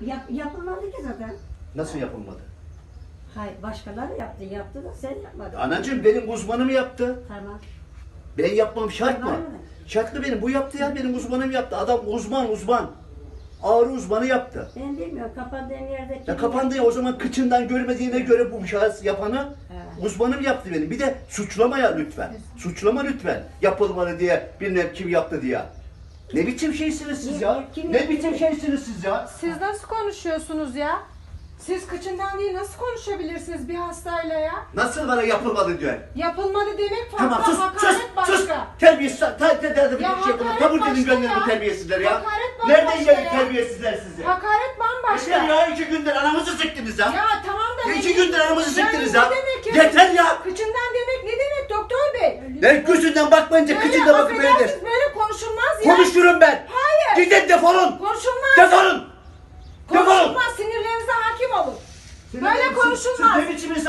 Yap, yapılmadı ki zaten. Nasıl yapılmadı? Hayır başkaları yaptı. Yaptı da sen yapmadın. Anacığım benim uzmanım yaptı. Tamam. Ben yapmam şart mı? Şartlı benim. Bu yaptı ya benim uzmanım yaptı. Adam uzman uzman. Ağrı uzmanı yaptı. Ben bilmiyorum. Kapandığın yerde Ya kapandı ya o zaman kıçından görmediğine göre bu şahıs yapanı Evet. uzmanım yaptı benim. Bir de suçlama ya lütfen. Suçlama lütfen. Yapılmadı diye bilmem kim yaptı diye. Ne biçim şeysiniz siz ya? Kim Ne biçim şeysiniz siz ya? Siz nasıl konuşuyorsunuz ya? Siz kıçından değil nasıl konuşabilirsiniz bir hastayla ya? Nasıl bana yapılmadı diyor. Yapılmadı demek farklı, Tamam sus sus hakaret başka. sus. Terbiyesiz. Ta, ta, ta, ta, bir Ya şey hakaret Kabul edin başka gönderimi ya. terbiyesizler ya. Hakaret bambaşka Nereden geldi ya. terbiyesizler sizi? Hakaret bambaşka. Yeter ya iki gündür anamızı sıktınız ya. Ya tamam da İki ne- gündür anamızı Yani sıktınız ne ya. demek ya? Yeter ya. Kıçından demek ne demek doktor bey? Ben gözünden bakmayınca Böyle kıçında bakıp öyle der. affedersiniz, böyle konuşulmaz ya. Konuşurum ben. Hayır. Gidin defolun. Konuşulmaz. Defolun. Defolun. Konuşulmaz sinirlerinize hakim olun. Böyle konuşulmaz. Siz ne biçim insan-